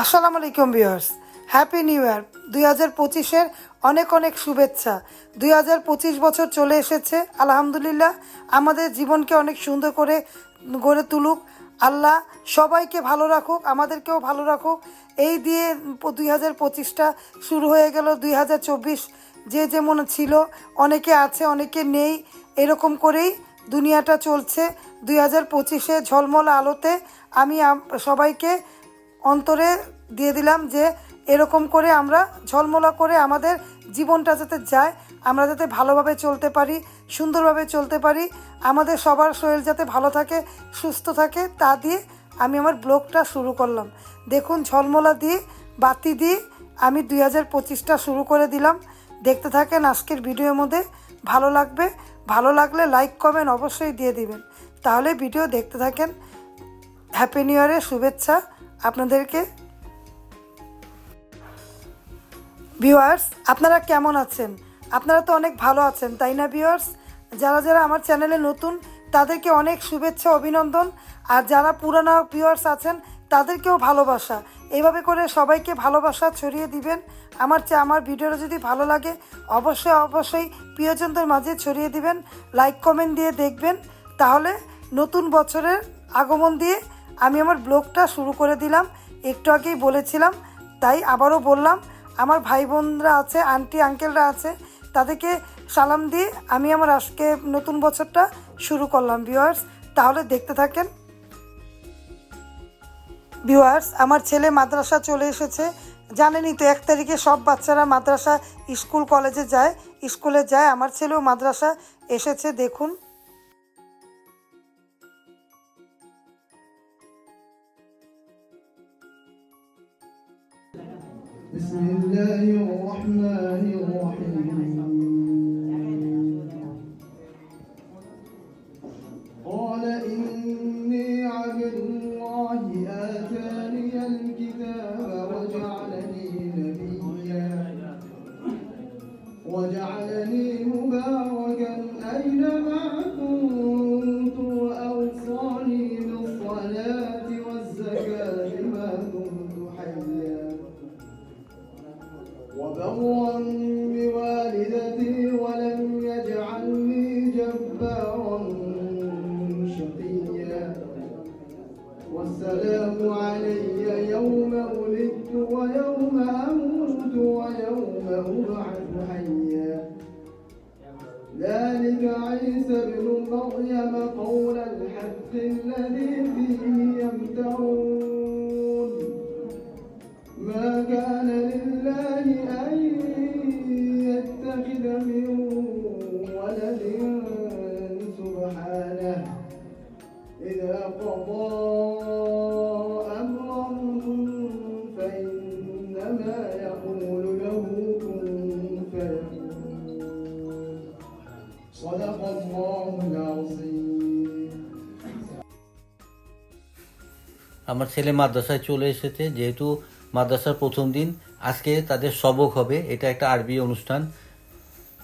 আসসালামু আলাইকুম viewers. Happy new year. দুই হাজার পঁচিশের অনেক অনেক শুভেচ্ছা। দুই হাজার পঁচিশ বছর চলে এসেছে, আলহামদুলিল্লাহ। আমাদের জীবনকে অনেক সুন্দর করে গড়ে তুলুক। আল্লাহ সবাইকে ভালো রাখুক, আমাদেরকেও ভালো রাখুক। এই দিয়ে দুই হাজার পঁচিশটা শুরু হয়ে গেল। দুই হাজার চব্বিশ যে যেমন ছিল, অনেকে আছে, অনেকে নেই, এরকম করেই দুনিয়াটা চলছে। দুই হাজার পঁচিশে ঝলমল আলোতে আমি সবাইকে অন্তরে দিয়ে দিলাম যে এরকম করে আমরা ঝলমলা করে আমাদের জীবনটা যাতে যায়, আমরা যাতে ভালোভাবে চলতে পারি, সুন্দরভাবে চলতে পারি, আমাদের সবার শরীর যাতে ভালো থাকে, সুস্থ থাকে, তা দিয়ে আমি আমার ব্লগটা শুরু করলাম। দেখুন, ঝলমলা দিয়ে, বাতি দিয়ে আমি দুই হাজার পঁচিশটা শুরু করে দিলাম। দেখতে থাকেন আজকের ভিডিওর মধ্যে, ভালো লাগবে, ভালো লাগলে লাইক, কমেন্ট অবশ্যই দিয়ে দিবেন। তাহলে ভিডিও দেখতে থাকেন। হ্যাপি নিউ ইয়ারের শুভেচ্ছা। আপনাদেরকে? ভিউয়ার্স আপনারা কেমন আছেন? আপনারা তো অনেক ভালো আছেন, তাই না ভিউয়ার্স যারা যারা আমার চ্যানেলে নতুন, তাদেরকে অনেক শুভেচ্ছা, অভিনন্দন। আর যারা পুরানো ভিউয়ার্স আছেন, তাদেরকেও ভালোবাসা। এইভাবে করে সবাইকে ভালোবাসা ছড়িয়ে দিবেন। আমার চা, আমার ভিডিওটা যদি ভালো লাগে, অবশ্যই অবশ্যই প্রিয়জনদের মাঝে ছড়িয়ে দিবেন। লাইক কমেন্ট দিয়ে দেখবেন। তাহলে নতুন বছরের আগমন দিয়ে আমি আমার ব্লগটা শুরু করে দিলাম। একটু আগেই বলেছিলাম, তাই আবারও বললাম, আমার ভাই বোনরা আছে, আন্টি, আঙ্কেলরা আছে, তাদেরকে সালাম দিয়ে আমি আমার আজকে নতুন বছরটা শুরু করলাম ভিউয়ার্স তাহলে দেখতে থাকেন। ভিউয়ার্স আমার ছেলে মাদ্রাসা চলে এসেছে। জানেনই তো, এক তারিখে সব বাচ্চারা মাদ্রাসা, স্কুল, কলেজে যায়, স্কুলে যায়। আমার ছেলেও মাদ্রাসা এসেছে, দেখুন। بسم الله الرحمن الرحيم. قال إني صدق الله العظيم আমার ছেলে মাদ্রাসায় চলে এসেছে যেহেতু মাদ্রাসার প্রথম দিন আজকে তাদের সবক হবে এটা একটা আরবি অনুষ্ঠান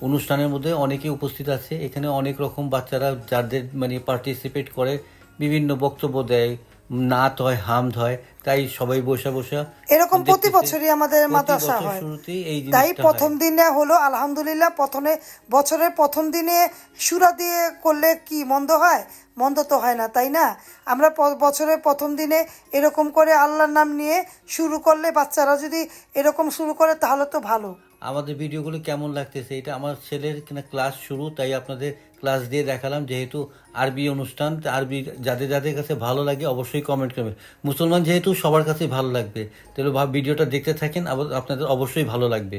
অনুষ্ঠানের মধ্যে অনেকে উপস্থিত আছে এখানে অনেক রকম বাচ্চারা যাদের মানে পার্টিসিপেট করে বিভিন্ন বক্তব্য দেয় নাত হয় হামদ হয় তাই সবাই বসে বসে এরকম প্রতি বছরই আমাদের মাদ্রাসা হয়। তাই প্রথম দিনে হলো আলহামদুলিল্লাহ প্রথমে বছরের প্রথম দিনে সুরা দিয়ে করলে কি মন্দ হয়? মন্দ তো হয় না তাই না? আমরা বছরের প্রথম দিনে এরকম করে আল্লাহর নাম নিয়ে শুরু করলে বাচ্চারা যদি এরকম শুরু করে তাহলে তো ভালো। আমাদের ভিডিওগুলো কেমন লাগতেছে? এটা আমার ছেলের কিনা ক্লাস শুরু, তাই আপনাদের ক্লাস দিয়ে দেখালাম। যেহেতু আরবি অনুষ্ঠান আরবি যাদের যাদের কাছে ভালো লাগে অবশ্যই কমেন্ট করবেন। মুসলমান যেহেতু সবার কাছেই ভালো লাগবে, তাহলে ভিডিওটা দেখতে থাকেন, আবার আপনাদের অবশ্যই ভালো লাগবে।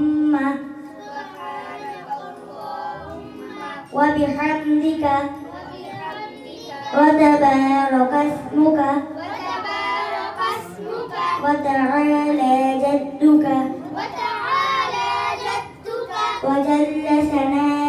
وبحمدك. وتبارك اسمك. وتبارك اسمك وتعالى جدك. وتعالى جدك. وجل ثناؤك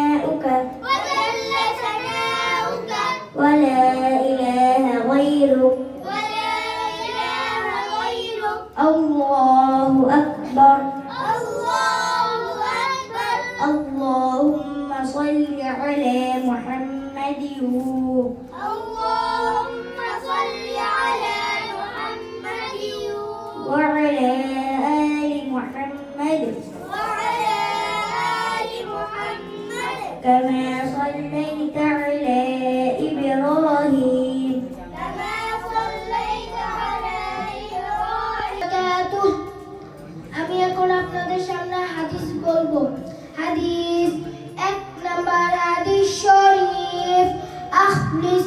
آل محمد وعلى آل محمد كما صليت على إبراهيم كما صليت على إبراهيم আমি এখন আপনাদের সামনে হাদিস বলবো হাদিস এক নাম্বার হাদিস শরীফ আখলিস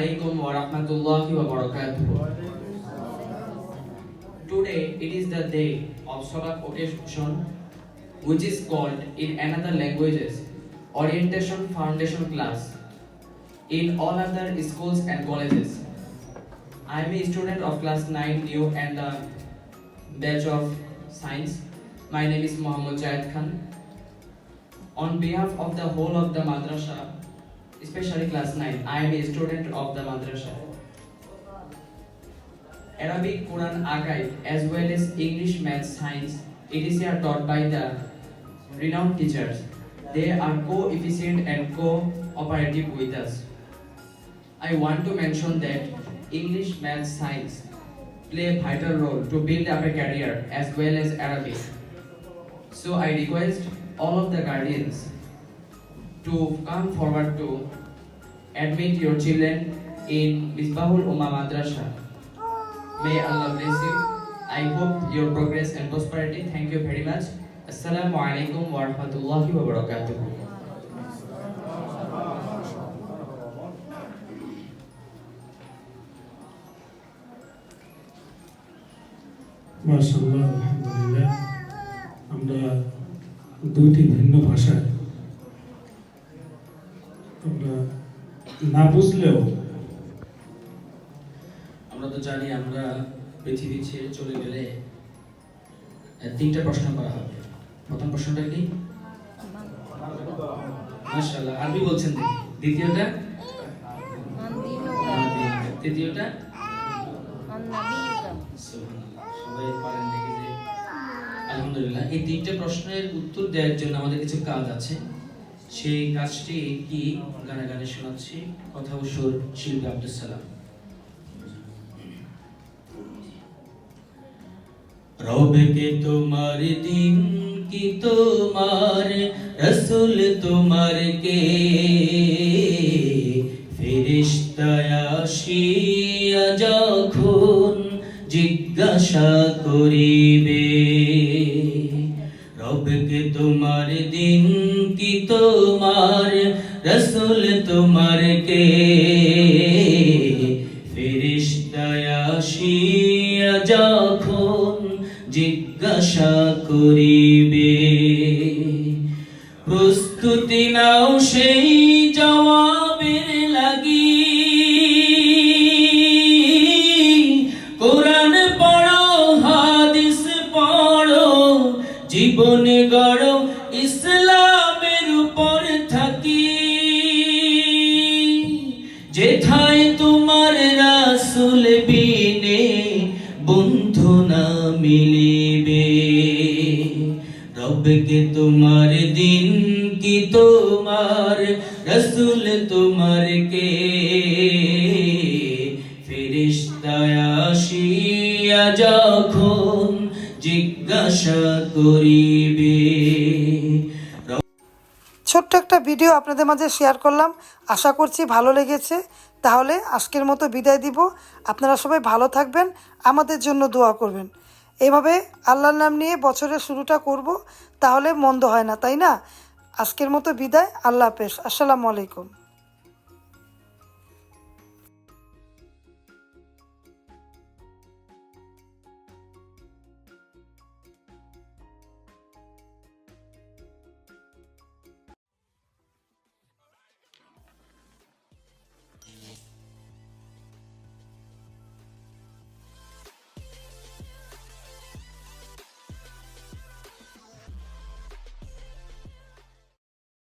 alaikum wa rahmatullahi wa barakatuh. Today it is the day of Sabak occasion which is called in another languages Orientation Foundation class in all other schools and colleges. I am a student of class 9 new and the batch of science. My name is Muhammad Jayed Khan. On behalf of the whole of the madrasa, especially class 9, I am a student of the madrasa. Arabic Quran archive as well as English math science, it is here taught by the renowned teachers. They are co-efficient and co-operative with us. I want to mention that English math science play a vital role to build up a career as well as Arabic. So I request all of the guardians to come forward to admit your children in Misbahul Umma Madrasa. May Allah bless you. I hope your progress and prosperity. Thank you very much. Assalamu alaikum wa rahmatullahi wa barakatuh. মাশাল্লাহ আলহামদুলিল্লাহ আমরা দুইটি ভিন্ন ভাষায় আমরা না বুঝলেও। আমরা তো জানি আমরা পৃথিবী ছেড়ে চলে গেলে তিনটা প্রশ্ন করা হবে। প্রথম প্রশ্নটা কি? মাশাআল্লাহ, আরবি বলছেন দ্বিতীয়টা? তৃতীয়টা? আলহামদুলিল্লাহ। এই তিনটে প্রশ্নের উত্তর দেওয়ার জন্য আমাদের কিছু কাজ আছে। সেই কাজটি কি? গানে গানে শোনাচ্ছি। কথা ও সুর, শিল্পী আব্দুল সালাম। রবকে তোমার দিন কি তোমার? রসুল তোমার কে? ফেরিস্তায় আসিয়া যখন জিজ্ঞাসা করিবে জিজ্ঞাসা করিবে। প্রস্তুতি নাও সেই জবাবের লাগি। কোরআন পড়ো, হাদিস পড়ো, জীবনে গড়ো, ইসলামের উপর থাকি। যেথায় তোমার রাসুল বিনে বন্ধু না মিলিবে রবকে তোমার দিন কি তোমার? রসুল তোমার কে? যখন জিজ্ঞাসা করিবে। ছোট্ট একটা ভিডিও আপনাদের মাঝে শেয়ার করলাম। আশা করছি ভালো লেগেছে। তাহলে আজকের মতো বিদায় দিব। আপনারা সবাই ভালো থাকবেন। আমাদের জন্য দোয়া করবেন। এভাবে আল্লাহর নাম নিয়ে বছরের শুরুটা করব, তাহলে মন্দ হয় না, তাই না? আজকের মতো বিদায়, আল্লাহ হাফেজ। আসসালামু আলাইকুম।